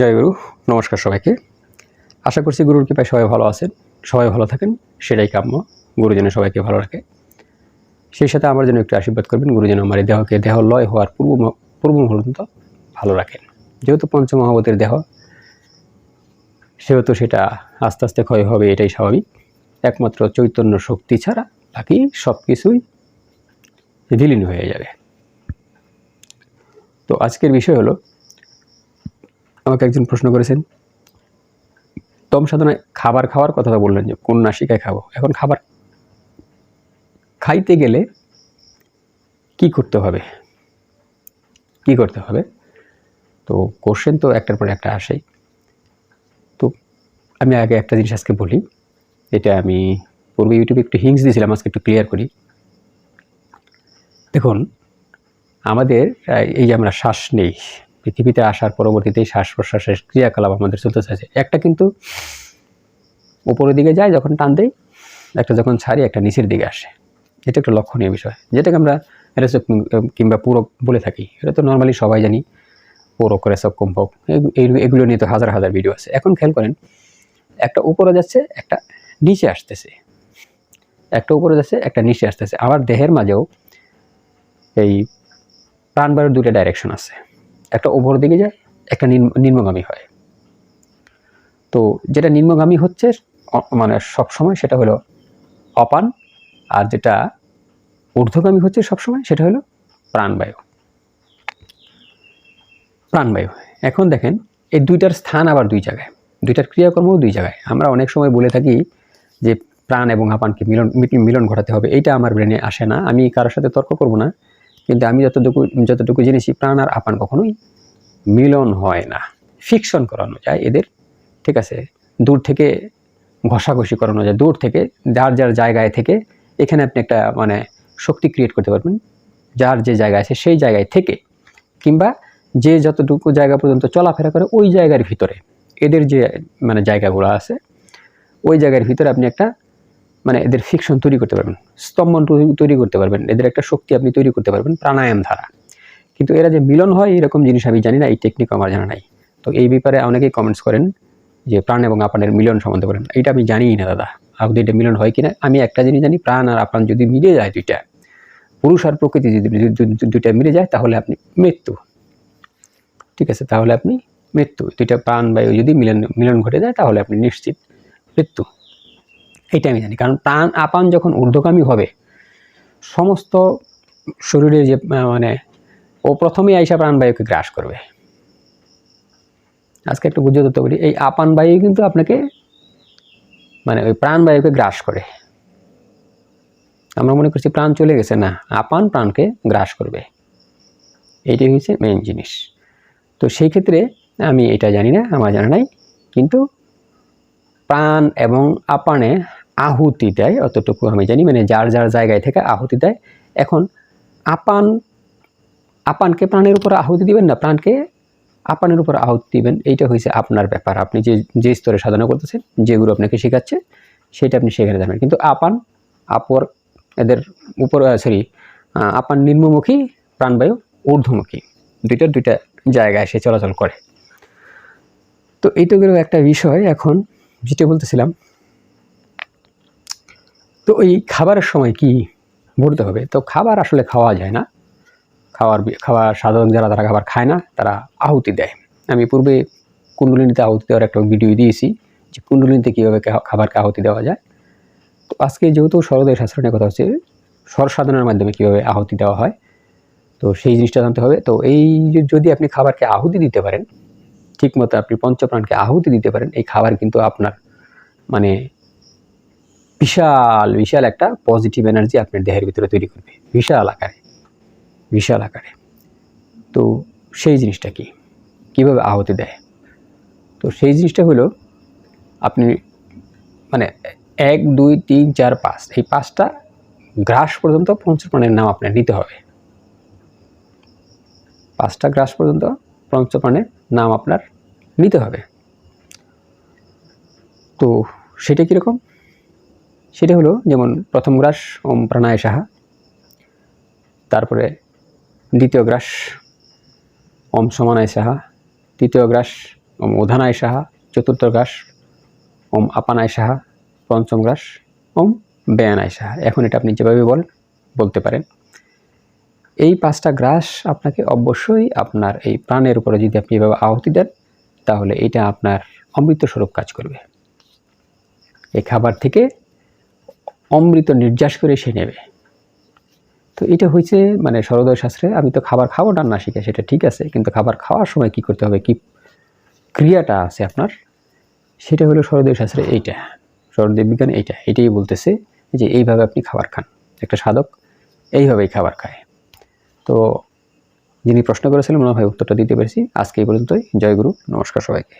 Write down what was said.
জয় গুরু, নমস্কার সবাইকে। আশা করছি গুরুর কৃপায় সবাই ভালো আছেন, সবাই ভালো থাকেন, সেটাই কাম্য গুরুজনে সবাইকে ভালো রাখে। সেই সাথে আমার জন্য একটু আশীর্বাদ করবেন গুরুজন আমার এই দেহকে, দেহ লয় হওয়ার পূর্ব পূর্ব মুহূর্ত ভালো রাখেন। যেহেতু পঞ্চমহাবতের দেহ, সেহেতু সেটা আস্তে আস্তে ক্ষয় হবে, এটাই স্বাভাবিক। একমাত্র চৈতন্য শক্তি ছাড়া বাকি সব কিছুই বিলীন হয়ে যাবে। তো আজকের বিষয় হলো আমাকে একজন প্রশ্ন করেছেন, তম সাধনায় খাবার খাওয়ার কথাটা বললেন যে, কোন নাসিকায় খাব? এখন খাবার খাইতে গেলে কি করতে হবে? কি করতে হবে? তো কোশ্চেন তো একটার পর একটা আসেই। তো আমি আগে একটা জিনিস আজকে বলি, এটা আমি পূর্বে ইউটিউবে একটু হিংস দিয়েছিলাম, আজকে একটু ক্লিয়ার করি। দেখুন, আমাদের, এই যে আমরা শ্বাস নেই পৃথিবীতে আসার পরবর্তীতে শ্বাস প্রশ্বাসের ক্রিয়াকলাপ আমাদের চলতে চাইছে। একটা কিন্তু উপরের দিকে যায়, যখন টান দেয় একটা যখন ছাড়ি, একটা নিচের দিকে আসে। এটা একটা লক্ষণীয় বিষয়। যেটাকে আমরা রেসক কিংবা পূরক বলে থাকি। এটা তো নর্মালি সবাই জানি পূরক রেসক কুম্ভক এগুলো নিয়ে তো হাজার হাজার ভিডিও আছে। এখন খেয়াল করেন, একটা উপরে যাচ্ছে, একটা নিচে আসতেছে। একটা উপরে যাচ্ছে, একটা নিচে আসতেছে। আবার দেহের মাঝেও এই প্রাণবায়ুর দুটো ডাইরেকশন আছে। একটা ওপর দিকে যায়, একটা নিম্ন- নিম্নগামী হয়। তো যেটা নিম্নগামী হচ্ছে মানে সব সময় সেটা হলো অপান, আর যেটা ঊর্ধ্বগামী হচ্ছে সবসময় সেটা হলো প্রাণবায়ু। প্রাণবায়ু। এখন দেখেন, এই দুইটার স্থান আবার দুই জায়গায়, দুইটার ক্রিয়াকর্মও দুই জায়গায়। আমরা অনেক সময় বলে থাকি যে প্রাণ এবং আপানকে মিলন মিলন ঘটাতে হবে, এইটা আমার ব্রেনে আসে না, আমি কারোর সাথে তর্ক করব না। কিন্তু আমি যতটুকু যতটুকু জেনেছি, প্রাণ আর আপান কখনোই মিলন হয় না। ফিকশন করানো যায় এদের, ঠিক আছে? দূর থেকে ঘষাঘষি করানো যায়। দূর থেকে, যার যার জায়গায় থেকে, এখানে আপনি একটা মানে শক্তি ক্রিয়েট করতে পারবেন। যার যে জায়গা আছে, সেই জায়গায় থেকে। কিংবা যে যতটুকু জায়গা পর্যন্ত চলাফেরা করে, ওই জায়গার ভিতরে। এদের যে মানে জায়গাগুলো আছে, ওই জায়গার ভিতরে আপনি একটা মানে এদের ফিকশন তৈরি করতে পারবেন, স্তম্ভন তৈরি- করতে পারবেন, এদের একটা শক্তি আপনি তৈরি করতে পারবেন প্রাণায়াম ধারা কিন্তু এরা যে মিলন হয় এরকম জিনিস আমি জানি না, এই টেকনিক আমার জানা নাই। তো এই ব্যাপারে অনেকেই কমেন্টস করেন যে প্রাণ এবং আপানের মিলন সম্বন্ধে বলেন এটা আমি জানিই না দাদা আপনি এটা মিলন হয় কিনা? আমি একটা জিনিস জানি, প্রাণ আর আপান যদি মিলে যায় দুইটা, পুরুষ আর প্রকৃতি যদি দুইটা মিলে যায়, তাহলে আপনি মৃত্যু। ঠিক আছে, তাহলে আপনি মৃত্যু। দুইটা প্রাণ বায়ু যদি মিলন মিলন ঘটে যায়, তাহলে আপনি নিশ্চিত মৃত্যু। এইটা আমি জানি। কারণ প্রাণ আপান যখন ঊর্ধ্বগামী হবে, সমস্ত শরীরে যে মানে ও প্রথমেই আইসা প্রাণবায়ুকে গ্রাস করবে। আজকে একটু বুঝে ধরতে পারি, এই আপান বায়ু কিন্তু আপনাকে মানে ওই প্রাণবায়ুকে গ্রাস করে। আমরা মনে করছি প্রাণ চলে গেছে, না, আপান প্রাণকে গ্রাস করবে। এইটাই হচ্ছে মেইন জিনিস। তো সেই ক্ষেত্রে আমি এটা জানি না, আমার জানা নাই, কিন্তু প্রাণ এবং আপানে আহুতি দেয়, অতটুকু আমি জানি মানে যার যার জায়গায় থেকে আহুতি দেয়। এখন আপান, আপানকে প্রাণের উপর আহুতি দিবেন না? প্রাণকে আপানের উপর আহুতি দিবেন, এইটা হয়েছে আপনার ব্যাপার। আপনি যে যে স্তরে সাধনা করতেছেন যেগুলো আপনাকে শেখাচ্ছে, সেটা আপনি সেখানে যাবেন কিন্তু আপান, আপর, এদের উপর সরি আপান নিম্নমুখী, প্রাণবায়ু, ঊর্ধ্বমুখী, দুইটা দুইটা জায়গায় সে চলাচল করে। তো এইটা গেল একটা বিষয়, এখন যেটা বলতেছিলাম তো এই খাবারের সময় কি বলতে হবে? তো খাবার আসলে খাওয়া যায় না। খাওয়ার খাবার সাধারণ যারা, তারা খাবার খায় না, তারা আহুতি দেয়। আমি পূর্বে কুণ্ডলিনীতে আহুতি দেওয়ার একটা ভিডিও দিয়েছি যে কুণ্ডলিনীতে কীভাবে খাবারকে আহুতি দেওয়া যায়। তো আজকে যেহেতু সরোদয় শাস্ত্রণের কথা হচ্ছে, স্বর সাধনার মাধ্যমে কীভাবে আহুতি দেওয়া হয়, তো সেই জিনিসটা জানতে হবে। তো এই যদি আপনি খাবারকে আহুতি দিতে পারেন, ঠিকমতো আপনি পঞ্চপ্রাণকে আহুতি দিতে পারেন, এই খাবার কিন্তু আপনার মানে বিশাল বিশাল একটা পজিটিভ এনার্জি আপনার দেহের ভিতরে তৈরি করবে। বিশাল আকারে। বিশাল আকারে। তো সেই জিনিসটা কি? কীভাবে আহতি দেয় তো সেই জিনিসটা হলো, আপনি মানে এক, দুই, তিন, চার, পাঁচ, এই পাঁচটা গ্রাস পর্যন্ত পঞ্চপ্রাণের নাম আপনার নিতে হবে। পাঁচটা গ্রাস পর্যন্ত পঞ্চপ্রাণের নাম আপনার নিতে হবে। তো সেটা কীরকম? সেটা হলো যেমন প্রথম গ্রাস ওম প্রাণায় সাহা, তারপরে দ্বিতীয় গ্রাস ওম সমানায় সাহা, তৃতীয় গ্রাস ওম উধানায় সাহা, চতুর্থ গ্রাস ওম আপানায় সাহা, পঞ্চম গ্রাস ওম বেয়ানায় সাহা। এখন এটা আপনি যেভাবে বল, বলতে পারেন। এই পাঁচটা গ্রাস আপনাকে অবশ্যই আপনার এই প্রাণের উপরে যদি আপনি এভাবে আহুতি দেন, তাহলে এটা আপনার অমৃত স্বরূপ কাজ করবে। এই খাবার থেকে অমৃত নির্যাস করে সে নেবে। তো এটা হয়েছে মানে সরোদয় শাস্ত্রে, আমি তো খাবার খাব রান্না শিখে, সেটা ঠিক আছে, কিন্তু খাবার খাওয়ার সময় কি করতে হবে, কি ক্রিয়াটা আছে আপনার, সেটা হলো সরোদয় শাস্ত্রে এইটা সরোদয় বিজ্ঞান এইটা এটাই বলতেছে যে এইভাবে আপনি খাবার খান। একটা সাধক এইভাবেই খাবার খায়। তো যিনি প্রশ্ন করেছিলেন, মনে হয় উত্তরটা দিতে পেরেছি। আজকে এই পর্যন্তই। জয় গুরু। নমস্কার সবাইকে।